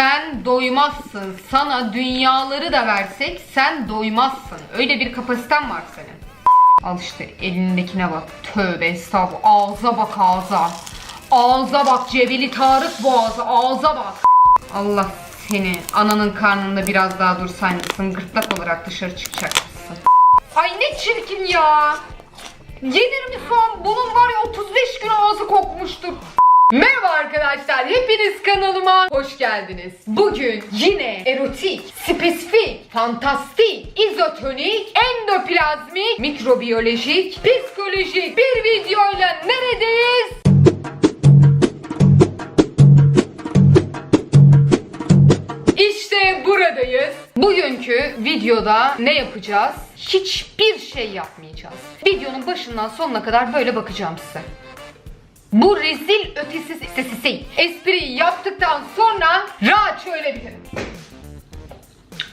Sen doymazsın. Sana dünyaları da versek sen doymazsın. Öyle bir kapasiten var senin. Al işte elindekine bak. Tövbe estağfurullah. Ağza bak ağza. Ağza bak Cebeli Tarık boğazı. Ağza bak. Allah seni ananın karnında biraz daha dursaymışsın gırtlak olarak dışarı çıkacakmışsın. Ay ne çirkin ya. Yenir mi soğan? Bunun var ya 35 gün ağzı kokmuştur. Merhaba arkadaşlar, hepiniz kanalıma hoş geldiniz. Bugün yine erotik, spesifik, fantastik, izotonik, endoplazmik, mikrobiyolojik, psikolojik bir videoyla neredeyiz? İşte buradayız. Bugünkü videoda ne yapacağız? Hiçbir şey yapmayacağız. Videonun başından sonuna kadar böyle bakacağım size. Bu rezil ötesi sesi espriyi yaptıktan sonra rahat ölebilirim.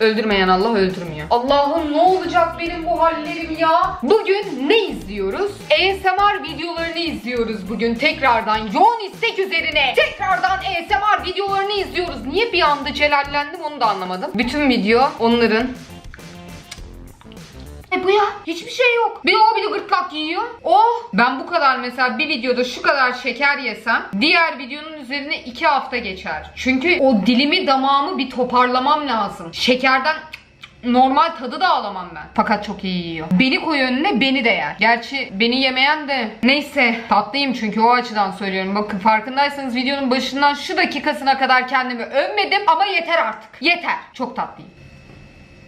Öldürmeyen Allah öldürmüyor. Allah'ım ne olacak benim bu hallerim ya? Bugün ne izliyoruz? ASMR videolarını izliyoruz bugün tekrardan. Yoğun istek üzerine tekrardan ASMR videolarını izliyoruz. Niye bir anda celallendim onu da anlamadım. Bütün video onların bu ya? Hiçbir şey yok. Bir o bir de gırtlak yiyor. Oh! Ben bu kadar mesela bir videoda şu kadar şeker yesem diğer videonun üzerine iki hafta geçer. Çünkü o dilimi damağımı bir toparlamam lazım. Şekerden normal tadı da alamam ben. Fakat çok iyi yiyor. Beni koy önüne beni de yer. Gerçi beni yemeyen de neyse tatlıyım çünkü o açıdan söylüyorum. Bakın farkındaysanız videonun başından şu dakikasına kadar kendimi övmedim ama yeter artık. Yeter. Çok tatlıyım.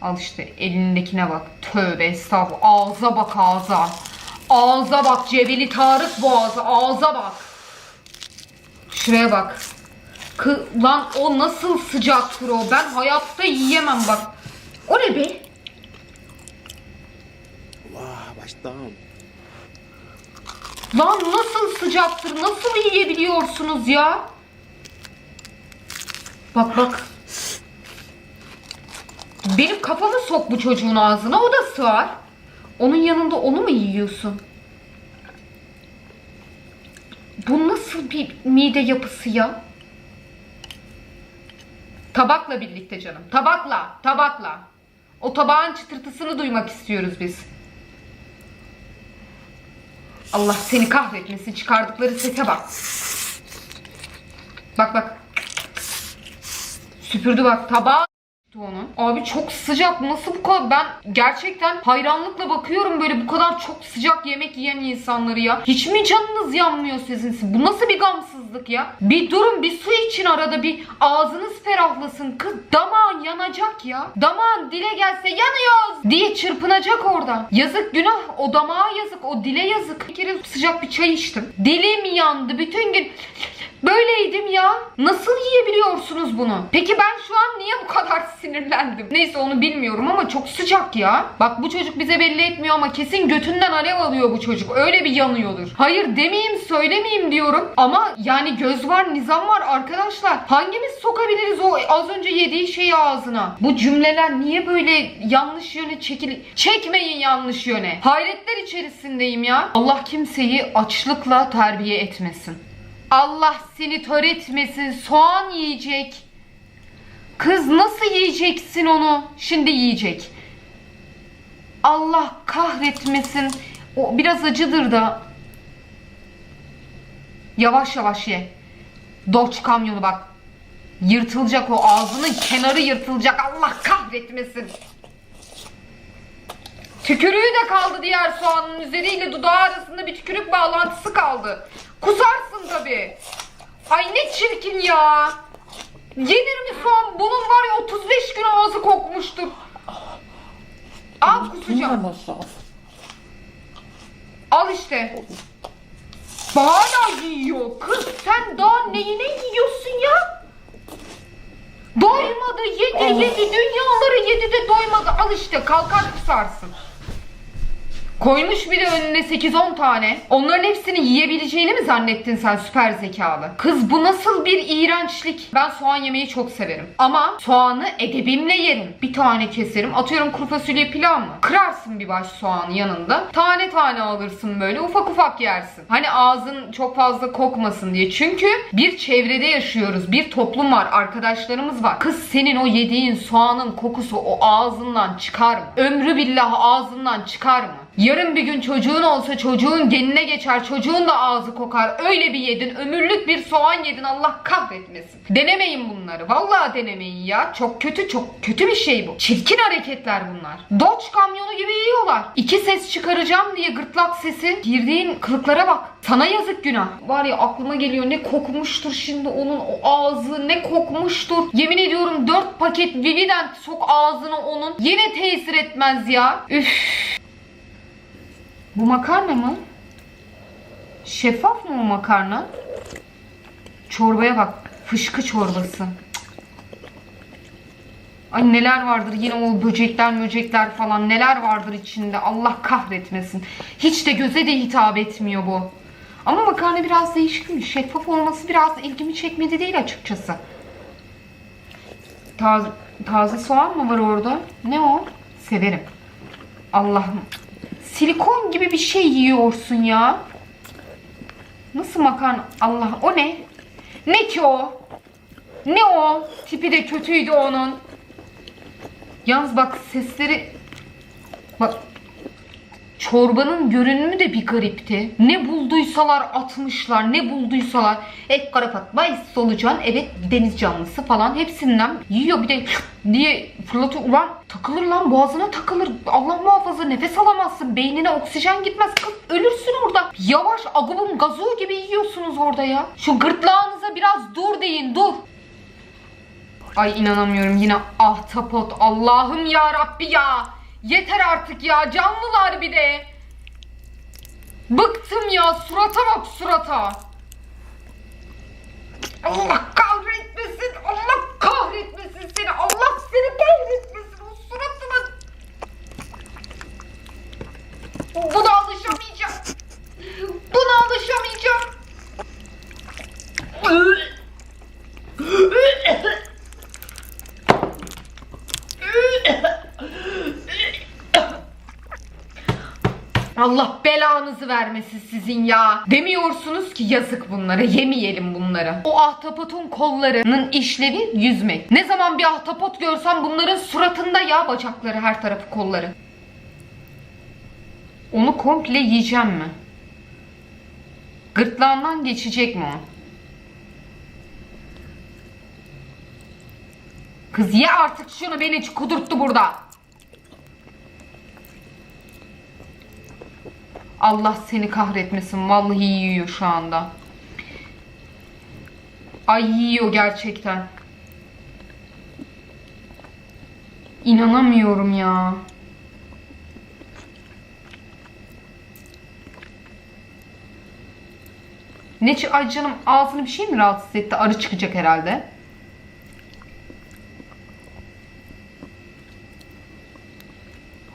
Al işte elindekine bak. Tövbe estağfurullah. Ağza bak ağza. Ağza bak Cebeli Tarık boğazı. Ağza bak. Şuraya bak. Kı Lan o nasıl sıcaktır o. Ben hayatta yiyemem bak. O ne be? Allah baştan. Lan nasıl sıcaktır? Nasıl yiyebiliyorsunuz ya? Bak bak. Benim kafamı sok bu çocuğun ağzına o da sığar. Onun yanında onu mu yiyorsun? Bu nasıl bir mide yapısı ya? Tabakla birlikte canım. Tabakla, tabakla. O tabağın çıtırtısını duymak istiyoruz biz. Allah seni kahretmesin çıkardıkları sese bak. Bak bak. Süpürdü bak tabağı onu. Abi çok sıcak nasıl bu kadar ben gerçekten hayranlıkla bakıyorum böyle bu kadar çok sıcak yemek yiyen insanları ya. Hiç mi canınız yanmıyor sizin? Bu nasıl bir gamsızlık ya? Bir durun bir su için arada bir ağzınız ferahlasın. Kız damağın yanacak ya. Damağın dile gelse yanıyoruz diye çırpınacak orada. Yazık günah o damağa yazık o dile yazık. Bir kere sıcak bir çay içtim. Dilim yandı bütün gün Böyleydim ya. Nasıl yiyebiliyorsunuz bunu? Peki ben şu an niye bu kadar sinirlendim? Neyse onu bilmiyorum ama çok sıcak ya. Bak bu çocuk bize belli etmiyor ama kesin götünden alev alıyor bu çocuk. Öyle bir yanıyordur. Hayır demeyeyim söylemeyeyim diyorum. Ama yani göz var nizam var arkadaşlar. Hangimiz sokabiliriz o az önce yediği şeyi ağzına? Bu cümleler niye böyle yanlış yöne çekil... Çekmeyin yanlış yöne. Hayretler içerisindeyim ya. Allah kimseyi açlıkla terbiye etmesin. Allah seni tör etmesin. Soğan yiyecek. Kız nasıl yiyeceksin onu? Şimdi yiyecek. Allah kahretmesin. O biraz acıdır da. Yavaş yavaş ye. Doç kamyonu bak. Yırtılacak o ağzının kenarı yırtılacak. Allah kahretmesin. Tükürüğü de kaldı diğer soğanın üzeriyle dudağı arasında bir tükürük bağlantısı kaldı. Kusarsın tabi. Ay ne çirkin ya. Yenir mi soğan? Bunun var ya 35 gün ağzı kokmuştur. Al kusacağım. Al işte. Hala yiyor. Kız sen daha neyine yiyorsun ya? Doymadı yedi yedi dünyaları yedi de doymadı. Al işte kalkar kusarsın. Koymuş bir de önüne 8-10 tane. Onların hepsini yiyebileceğini mi zannettin sen süper zekalı? Kız bu nasıl bir iğrençlik? Ben soğan yemeyi çok severim. Ama soğanı edebimle yerim. Bir tane keserim. Atıyorum kuru fasulye pilav mı? Kırarsın bir baş soğanı yanında. Tane tane alırsın böyle ufak ufak yersin. Hani ağzın çok fazla kokmasın diye. Çünkü bir çevrede yaşıyoruz. Bir toplum var. Arkadaşlarımız var. Kız senin o yediğin soğanın kokusu o ağzından çıkar mı? Ömrü billah ağzından çıkar mı? Yarın bir gün çocuğun olsa çocuğun genine geçer. Çocuğun da ağzı kokar. Öyle bir yedin. Ömürlük bir soğan yedin. Allah kahretmesin. Denemeyin bunları. Vallahi denemeyin ya. Çok kötü çok kötü bir şey bu. Çirkin hareketler bunlar. Dodge kamyonu gibi yiyorlar. İki ses çıkaracağım diye gırtlak sesi. Girdiğin kılıklara bak. Sana yazık günah. Var ya aklıma geliyor ne kokmuştur şimdi onun o ağzı ne kokmuştur. Yemin ediyorum 4 paket Vivident sok ağzına onun. Yine tesir etmez ya. Üf. Bu makarna mı? Şeffaf mı o makarna? Çorbaya bak. Fışkı çorbası. Ay neler vardır yine o böcekler möcekler falan neler vardır içinde Allah kahretmesin. Hiç de göze de hitap etmiyor bu. Ama makarna biraz değişikmiş. Şeffaf olması biraz ilgimi çekmedi değil açıkçası. Taze, taze soğan mı var orada? Ne o? Severim. Allah'ım. Silikon gibi bir şey yiyorsun ya. Nasıl makarna? Allah o ne? Ne ki o? Ne o? Tipi de kötüydü onun. Yalnız bak sesleri... Bak Çorbanın görünümü de bir garipti. Ne bulduysalar atmışlar, ne bulduysalar. Et kara fatma, solucan, evet deniz canlısı falan hepsinden yiyor bir de diye fırlatıyor. Ulan takılır lan boğazına takılır. Allah muhafaza nefes alamazsın. Beynine oksijen gitmez. Kız ölürsün orada. Yavaş agubun gazoğu gibi yiyorsunuz orada ya. Şu gırtlağınıza biraz dur deyin dur. Ay inanamıyorum yine ahtapot. Allah'ım ya Rabbi ya. Yeter artık ya canlılar bir de. Bıktım ya surata bak surata. Allah kahretmesin. Allah kahretmesin seni. Allah seni kahretmesin. O suratına. Buna alışamayacağım. Buna alışamayacağım. Allah belanızı vermesin sizin ya. Demiyorsunuz ki yazık bunlara yemeyelim bunları. O ahtapotun kollarının işlevi yüzmek. Ne zaman bir ahtapot görsem bunların suratında ya bacakları her tarafı kolları. Onu komple yiyeceğim mi? Gırtlağından geçecek mi o? Kız ye artık şunu beni kudurttu burada. Allah seni kahretmesin. Vallahi yiyor şu anda. Ay yiyor gerçekten. İnanamıyorum ya. Ne Ay canım ağzını bir şey mi rahatsız etti? Arı çıkacak herhalde.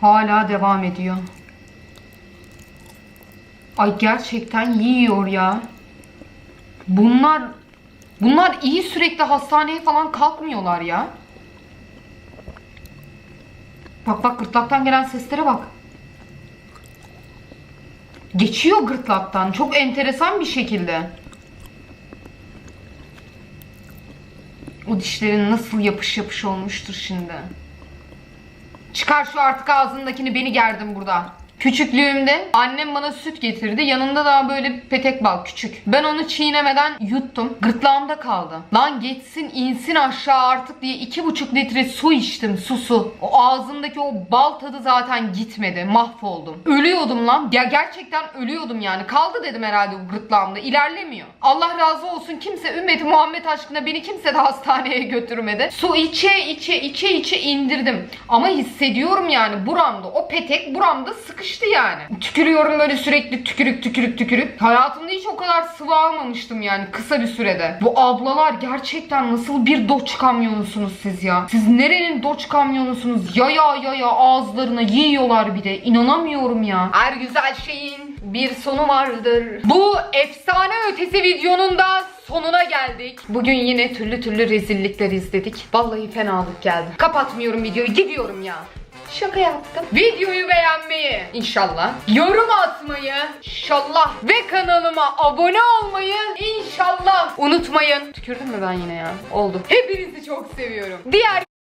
Hala devam ediyor. Ay gerçekten yiyor ya. Bunlar bunlar iyi sürekli hastaneye falan kalkmıyorlar ya. Bak bak gırtlaktan gelen seslere bak. Geçiyor gırtlaktan. Çok enteresan bir şekilde. O dişlerin nasıl yapış yapış olmuştur şimdi. Çıkar şu artık ağzındakini beni gerdim burada. Küçüklüğümde annem bana süt getirdi. Yanında daha böyle petek bal küçük. Ben onu çiğnemeden yuttum. Gırtlağımda kaldı. Lan geçsin insin aşağı artık diye iki buçuk litre su içtim. Su su. O ağzımdaki o bal tadı zaten gitmedi. Mahvoldum. Ölüyordum lan. Ya gerçekten ölüyordum yani. Kaldı dedim herhalde bu gırtlağımda. İlerlemiyor. Allah razı olsun kimse ümmeti Muhammed aşkına beni kimse de hastaneye götürmedi. Su içe içe içe içe indirdim. Ama hissediyorum yani buramda. O petek buramda sıkıştı geçti yani. Tükürüyorum böyle sürekli tükürük tükürük tükürük. Hayatımda hiç o kadar sıvı almamıştım yani kısa bir sürede. Bu ablalar gerçekten nasıl bir doç kamyonusunuz siz ya? Siz nerenin doç kamyonusunuz? Ya ya ya ya ağızlarına yiyorlar bir de. İnanamıyorum ya. Her güzel şeyin bir sonu vardır. Bu efsane ötesi videonun da sonuna geldik. Bugün yine türlü türlü rezillikler izledik. Vallahi fenalık geldi. Kapatmıyorum videoyu gidiyorum ya. Şaka yaptım. Videoyu beğenmeyi inşallah. Yorum atmayı inşallah. Ve kanalıma abone olmayı inşallah unutmayın. Tükürdüm mü ben yine ya? Oldu. Hepinizi çok seviyorum. Diğer